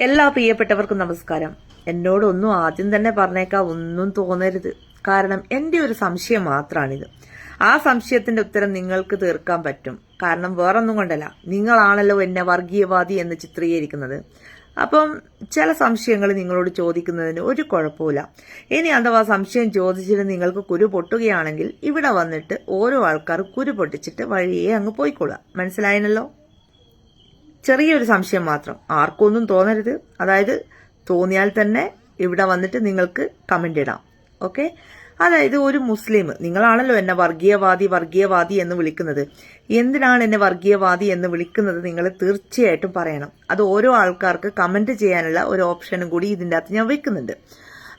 എല്ലാ പ്രിയപ്പെട്ടവർക്കും നമസ്കാരം. എന്നോടൊന്നും ആദ്യം തന്നെ പറഞ്ഞേക്കാം ഒന്നും തോന്നരുത്. കാരണം എന്റെ ഒരു സംശയം മാത്രമാണിത് ആ സംശയത്തിന്റെ ഉത്തരം നിങ്ങൾക്ക് തീർക്കാൻ പറ്റും. കാരണം വേറൊന്നും കൊണ്ടല്ല. നിങ്ങളാണല്ലോ എന്നെ വർഗീയവാദി എന്ന് ചിത്രീകരിക്കുന്നത്. അപ്പം ചില സംശയങ്ങൾ നിങ്ങളോട് ചോദിക്കുന്നതിന് ഒരു കുഴപ്പമില്ല ഇനി അഥവാ സംശയം ചോദിച്ചിട്ട് നിങ്ങൾക്ക് കുരു പൊട്ടുകയാണെങ്കിൽ ഇവിടെ വന്നിട്ട് ഓരോ ആൾക്കാർ കുരു പൊട്ടിച്ചിട്ട് വഴിയെ അങ്ങ് പോയിക്കൊള്ളാം മനസ്സിലായനല്ലോ ചെറിയൊരു സംശയം മാത്രം. ആർക്കൊന്നും തോന്നരുത്. അതായത് തോന്നിയാൽ തന്നെ ഇവിടെ വന്നിട്ട് നിങ്ങൾക്ക് കമന്റ് ഇടാം. ഓക്കെ അതായത് ഒരു മുസ്ലിം നിങ്ങളാണല്ലോ എന്നെ വർഗീയവാദി വർഗീയവാദി എന്ന് വിളിക്കുന്നത്. എന്തിനാണ് എന്നെ വർഗീയവാദി എന്ന് വിളിക്കുന്നത് നിങ്ങൾ തീർച്ചയായിട്ടും പറയണം. അത് ഓരോ ആൾക്കാർക്ക് കമന്റ് ചെയ്യാനുള്ള ഒരു ഓപ്ഷനും കൂടി ഇതിന്റെ അകത്ത് ഞാൻ വെക്കുന്നുണ്ട്.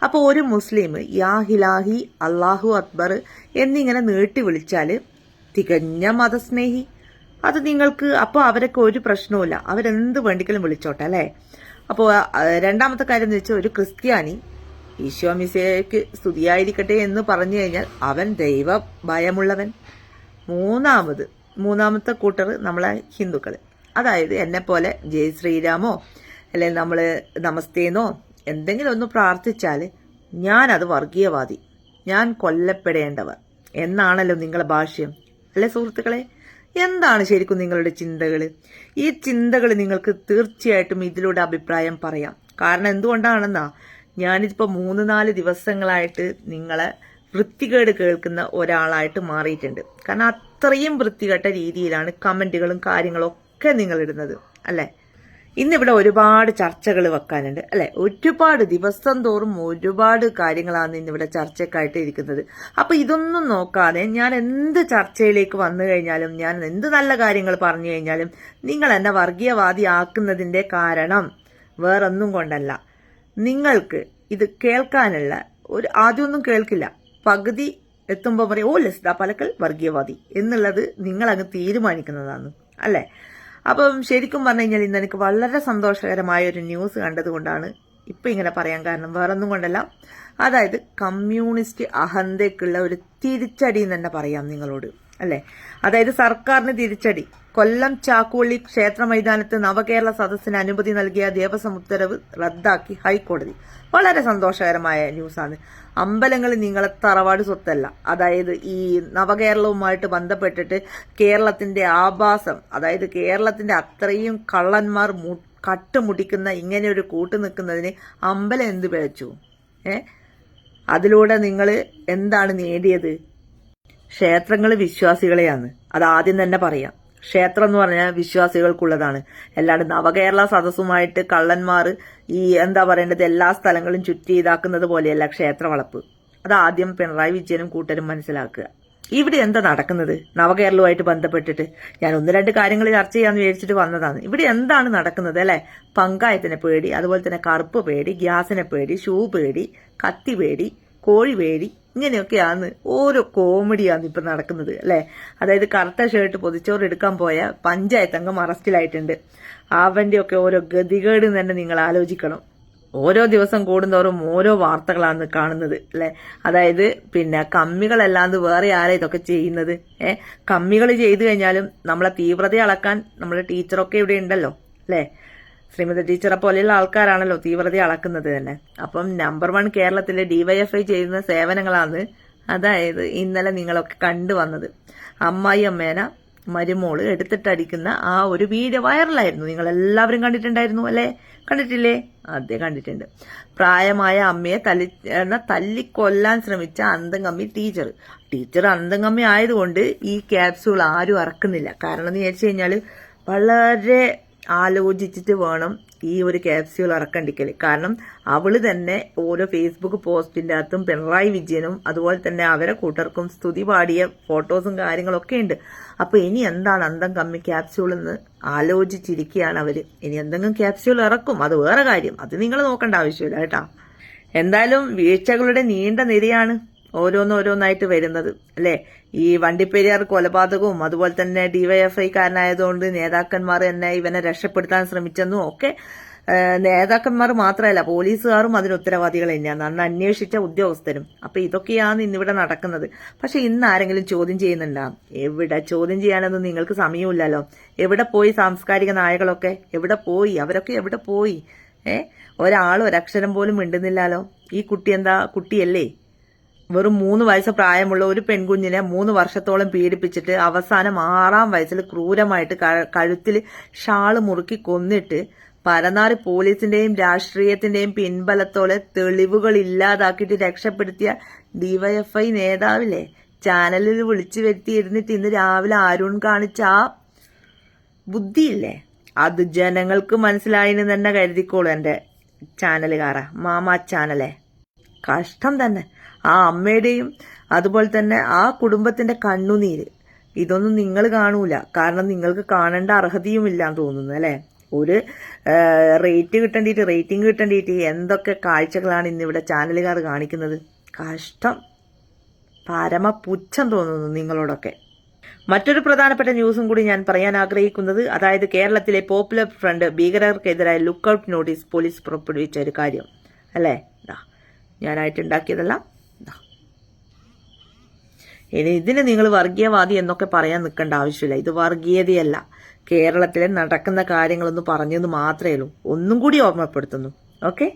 അപ്പോൾ ഒരു മുസ്ലിം യാ ഹിലാഹി അള്ളാഹു അക്ബർ എന്നിങ്ങനെ നീട്ടി വിളിച്ചാൽ തികഞ്ഞ മതസ്നേഹി. അത് നിങ്ങൾക്ക് അപ്പോൾ അവരൊക്കെ ഒരു പ്രശ്നവുമില്ല. അവരെന്ത് വേണ്ടിക്കലും വിളിച്ചോട്ടെ അല്ലേ? അപ്പോൾ രണ്ടാമത്തെ കാര്യം എന്ന് വെച്ചാൽ ഒരു ക്രിസ്ത്യാനി ഈശോ മിസേക്ക് സ്തുതിയായിരിക്കട്ടെ എന്ന് പറഞ്ഞു കഴിഞ്ഞാൽ അവൻ ദൈവ ഭയമുള്ളവൻ മൂന്നാമത് മൂന്നാമത്തെ കൂട്ടർ നമ്മളെ ഹിന്ദുക്കൾ അതായത് എന്നെ പോലെ ജയ് ശ്രീരാമോ അല്ലെങ്കിൽ നമ്മൾ നമസ്തേന്നോ എന്തെങ്കിലും ഒന്ന് പ്രാർത്ഥിച്ചാൽ ഞാനത് വർഗീയവാദി. ഞാൻ കൊല്ലപ്പെടേണ്ടവർ. എന്നാണല്ലോ നിങ്ങളുടെ ഭാഷ്യം. അല്ലേ സുഹൃത്തുക്കളെ? എന്താണ് ശരിക്കും നിങ്ങളുടെ ചിന്തകൾ ഈ ചിന്തകൾ നിങ്ങൾക്ക് തീർച്ചയായിട്ടും ഇതിലൂടെ അഭിപ്രായം പറയാം. കാരണം എന്തുകൊണ്ടാണെന്നാ ഞാനിപ്പോൾ മൂന്ന് നാല് ദിവസങ്ങളായിട്ട് നിങ്ങളെ വൃത്തികേട് കേൾക്കുന്ന ഒരാളായിട്ട് മാറിയിട്ടുണ്ട്. കാരണം അത്രയും വൃത്തികെട്ട രീതിയിലാണ് കമന്റുകളും കാര്യങ്ങളും ഒക്കെ നിങ്ങൾ ഇടുന്നത് അല്ലേ? ഇന്നിവിടെ ഒരുപാട് ചർച്ചകൾ വെക്കാനുണ്ട്. അല്ലെ? ഒരുപാട് ദിവസം തോറും ഒരുപാട് കാര്യങ്ങളാണ് ഇന്നിവിടെ ചർച്ചക്കായിട്ട് ഇരിക്കുന്നത്. അപ്പൊ ഇതൊന്നും നോക്കാതെ ഞാൻ എന്ത് ചർച്ചയിലേക്ക് വന്നു കഴിഞ്ഞാലും ഞാൻ എന്ത് നല്ല കാര്യങ്ങൾ പറഞ്ഞു കഴിഞ്ഞാലും നിങ്ങൾ എന്നെ വർഗീയവാദി ആക്കുന്നതിന്റെ കാരണം വേറൊന്നും കൊണ്ടല്ല. നിങ്ങൾക്ക് ഇത് കേൾക്കാനുള്ള ഒരു ആദ്യമൊന്നും കേൾക്കില്ല. പകുതി എത്തുമ്പോൾ പറയും ഓ ലസിത പലക്കൽ വർഗീയവാദി എന്നുള്ളത് നിങ്ങളങ്ങ് തീരുമാനിക്കുന്നതാണ്. അല്ലേ? അപ്പം ശരിക്കും പറഞ്ഞു കഴിഞ്ഞാൽ ഇന്ന് എനിക്ക് വളരെ സന്തോഷകരമായ ഒരു ന്യൂസ് കണ്ടതുകൊണ്ടാണ് ഇപ്പം ഇങ്ങനെ പറയാൻ കാരണം. വേറൊന്നും കൊണ്ടല്ല. അതായത് കമ്മ്യൂണിസ്റ്റ് അഹന്തയ്ക്കുള്ള ഒരു തിരിച്ചടി എന്ന് തന്നെ പറയാം നിങ്ങളോട്. അല്ലേ? അതായത് സർക്കാരിന് തിരിച്ചടി. കൊല്ലം ചാക്കുവള്ളി ക്ഷേത്ര മൈതാനത്ത് നവകേരള സദസ്സിന് അനുമതി നൽകിയ ദേവസ്വം ഉത്തരവ് റദ്ദാക്കി ഹൈക്കോടതി. വളരെ സന്തോഷകരമായ ന്യൂസാണ്. അമ്പലങ്ങൾ നിങ്ങളെ തറവാട് സ്വത്തല്ല. അതായത് ഈ നവകേരളവുമായിട്ട് ബന്ധപ്പെട്ടിട്ട് കേരളത്തിന്റെ ആഭാസം അതായത് കേരളത്തിന്റെ അത്രയും കള്ളന്മാർ കട്ടുമുടിക്കുന്ന ഇങ്ങനെ ഒരു കൂട്ടു നിൽക്കുന്നതിന് അമ്പലം എന്ത് പിഴച്ചു? ഏ? അതിലൂടെ നിങ്ങൾ എന്താണ് നേടിയത്? ക്ഷേത്രങ്ങൾ വിശ്വാസികളെയാണ്. അത് ആദ്യം തന്നെ പറയാം. ക്ഷേത്രം എന്ന് പറഞ്ഞാൽ വിശ്വാസികൾക്കുള്ളതാണ്. അല്ലാണ്ട് നവകേരള സദസ്സുമായിട്ട് കള്ളന്മാർ ഈ എന്താ പറയേണ്ടത് എല്ലാ സ്ഥലങ്ങളും ചുറ്റി ഇതാക്കുന്നത് പോലെയല്ല ക്ഷേത്ര വളപ്പ്. അത് ആദ്യം പിണറായി വിജയനും കൂട്ടരും മനസ്സിലാക്കുക. ഇവിടെ എന്താ നടക്കുന്നത്? നവകേരളവുമായിട്ട് ബന്ധപ്പെട്ടിട്ട് ഞാൻ ഒന്ന് രണ്ട് കാര്യങ്ങൾ ചർച്ച ചെയ്യാന്ന് വിചാരിച്ചിട്ട് വന്നതാണ്. ഇവിടെ എന്താണ് നടക്കുന്നത് അല്ലെ? പങ്കായത്തിനെ പേടി അതുപോലെ തന്നെ കറുപ്പ് പേടി ഗ്യാസിനെ പേടി ഷൂ പേടി കത്തി പേടി കോഴി പേടി ഇങ്ങനെയൊക്കെയാണ് ഓരോ കോമഡിയാണ് ഇപ്പം നടക്കുന്നത് അല്ലേ? അതായത് കറുത്ത ഷർട്ട് പൊതിച്ചോറ് എടുക്കാൻ പോയ പഞ്ചായത്ത് അംഗം അറസ്റ്റിലായിട്ടുണ്ട്. അവന്റെ ഒക്കെ ഓരോ ഗതികേട് തന്നെ നിങ്ങൾ ആലോചിക്കണം. ഓരോ ദിവസം കൂടുന്തോറും ഓരോ വാർത്തകളാണ് കാണുന്നത് അല്ലെ? അതായത് പിന്നെ കമ്മികളല്ലാണ്ട് വേറെ ആരാ ഇതൊക്കെ ചെയ്യുന്നത് ഏഹ് കമ്മികൾ ചെയ്തു കഴിഞ്ഞാലും നമ്മളെ തീവ്രത അളക്കാൻ നമ്മളെ ടീച്ചറൊക്കെ ഇവിടെ ഉണ്ടല്ലോ അല്ലേ? ശ്രീമതി ടീച്ചറെ പോലെയുള്ള ആൾക്കാരാണല്ലോ തീവ്രത അളക്കുന്നത് തന്നെ. അപ്പം നമ്പർ വൺ കേരളത്തിലെ ഡിവൈഎഫ്ഐ ചെയ്യുന്ന സേവനങ്ങളാണ് അതായത് ഇന്നലെ നിങ്ങളൊക്കെ കണ്ടു വന്നത്. അമ്മായി അമ്മേന മരുമോൾ എടുത്തിട്ടടിക്കുന്ന ആ ഒരു വീഡിയോ വൈറലായിരുന്നു നിങ്ങൾ എല്ലാവരും കണ്ടിട്ടുണ്ടായിരുന്നു അല്ലേ? കണ്ടിട്ടില്ലേ? അതെ കണ്ടിട്ടുണ്ട്. പ്രായമായ അമ്മയെ തല്ലി തല്ലിക്കൊല്ലാൻ ശ്രമിച്ച അന്തംകമ്മി ടീച്ചർ ടീച്ചർ അന്തംകമ്മി ആയതുകൊണ്ട് ഈ ക്യാപ്സ്യൂൾ ആരും അറക്കുന്നില്ല. കാരണം എന്ന് വിചാരിച്ചു കഴിഞ്ഞാൽ വളരെ ആലോചിച്ചിട്ട് വേണം ഈ ഒരു ക്യാപ്സ്യൂൾ ഇറക്കണ്ടിക്കൽ കാരണം അവൾ തന്നെ ഓരോ ഫേസ്ബുക്ക് പോസ്റ്റിന്റെ അകത്തും പിണറായി വിജയനും അതുപോലെ തന്നെ അവരെ കൂട്ടർക്കും സ്തുതി പാടിയ ഫോട്ടോസും കാര്യങ്ങളൊക്കെ ഉണ്ട്. അപ്പോൾ ഇനി എന്താണ് അന്തം കമ്മി ക്യാപ്സ്യൂൾ എന്ന് ആലോചിച്ചിരിക്കുകയാണ് അവർ. ഇനി എന്തെങ്കിലും ക്യാപ്സ്യൂൾ ഇറക്കും. അത് വേറെ കാര്യം. അത് നിങ്ങൾ നോക്കേണ്ട ആവശ്യമില്ല കേട്ടോ. എന്തായാലും വീഴ്ചകളുടെ നീണ്ട നിരയാണ്. ഓരോന്നോരോന്നായിട്ട് വരുന്നത് അല്ലേ? ഈ വണ്ടിപ്പെരിയാർ കൊലപാതകവും അതുപോലെ തന്നെ ഡിവൈഎഫ്ഐക്കാരനായതുകൊണ്ട് നേതാക്കന്മാർ തന്നെ ഇവനെ രക്ഷപ്പെടുത്താൻ ശ്രമിച്ചെന്നും ഒക്കെ നേതാക്കന്മാർ മാത്രമല്ല പോലീസുകാരും അതിന് ഉത്തരവാദികൾ തന്നെയാണ്. അന്ന് അന്വേഷിച്ച ഉദ്യോഗസ്ഥരും. അപ്പൊ ഇതൊക്കെയാണ് ഇന്നിവിടെ നടക്കുന്നത്. പക്ഷെ ഇന്ന് ആരെങ്കിലും ചോദ്യം ചെയ്യുന്നുണ്ടോ? എവിടെ ചോദ്യം ചെയ്യാനൊന്നും നിങ്ങൾക്ക് സമയമില്ലല്ലോ. എവിടെ പോയി സാംസ്കാരിക നായകളൊക്കെ? എവിടെ പോയി? അവരൊക്കെ എവിടെ പോയി? ഏ? ഒരാൾ ഒരക്ഷരം പോലും മിണ്ടുന്നില്ലല്ലോ. ഈ കുട്ടി എന്താ? കുട്ടിയല്ലേ? വെറും മൂന്ന് വയസ്സ് പ്രായമുള്ള ഒരു പെൺകുഞ്ഞിനെ മൂന്ന് വർഷത്തോളം പീഡിപ്പിച്ചിട്ട് അവസാനം ആറാം വയസ്സിൽ ക്രൂരമായിട്ട് കഴുത്തിൽ ഷാൾ മുറുക്കി കൊന്നിട്ട് പരനാറി പോലീസിന്റെയും രാഷ്ട്രീയത്തിന്റെയും പിൻബലത്തോടെ തെളിവുകൾ ഇല്ലാതാക്കിയിട്ട് രക്ഷപ്പെടുത്തിയ ഡിവൈഎഫ്ഐ നേതാവില്ലേ ചാനലിൽ വിളിച്ചു വരുത്തിയിരുന്നിട്ട് ഇന്ന് രാവിലെ അരുൺ കാണിച്ച ആ ബുദ്ധിയില്ലേ? അത് ജനങ്ങൾക്ക് മനസ്സിലായിന്ന് തന്നെ കരുതിക്കോളൂ എന്റെ ചാനലുകാരാ മാമാ ചാനലേ. കഷ്ടം തന്നെ. ആ അമ്മയുടെയും അതുപോലെ തന്നെ ആ കുടുംബത്തിന്റെ കണ്ണുനീര്. ഇതൊന്നും നിങ്ങൾ കാണൂല. കാരണം നിങ്ങൾക്ക് കാണേണ്ട അർഹതയും ഇല്ലാന്ന് തോന്നുന്നു അല്ലേ? ഒരു റേറ്റ് കിട്ടേണ്ടിയിട്ട് റേറ്റിംഗ് കിട്ടേണ്ടിയിട്ട് എന്തൊക്കെ കാഴ്ചകളാണ് ഇന്നിവിടെ ചാനലുകാർ കാണിക്കുന്നത്? കഷ്ടം. പരമ പുച്ഛം തോന്നുന്നു നിങ്ങളോടൊക്കെ. മറ്റൊരു പ്രധാനപ്പെട്ട ന്യൂസും കൂടി ഞാൻ പറയാൻ ആഗ്രഹിക്കുന്നത് അതായത് കേരളത്തിലെ പോപ്പുലർ ഫ്രണ്ട് ഭീകരർക്കെതിരായ ലുക്കൌട്ട് നോട്ടീസ് പോലീസ് പുറപ്പെടുവിച്ച ഒരു കാര്യം അല്ലേ? ഞാനായിട്ട് ഉണ്ടാക്കിയതല്ല. ഇനി ഇതിന് നിങ്ങൾ വർഗീയവാദി എന്നൊക്കെ പറയാൻ നിൽക്കേണ്ട ആവശ്യമില്ല. ഇത് വർഗീയതയല്ല. കേരളത്തിലെ നടക്കുന്ന കാര്യങ്ങളൊന്ന് പറഞ്ഞെന്ന് മാത്രമേ ഉള്ളൂ. ഒന്നും കൂടി ഓർമ്മപ്പെടുത്തുന്നു. ഓക്കെ?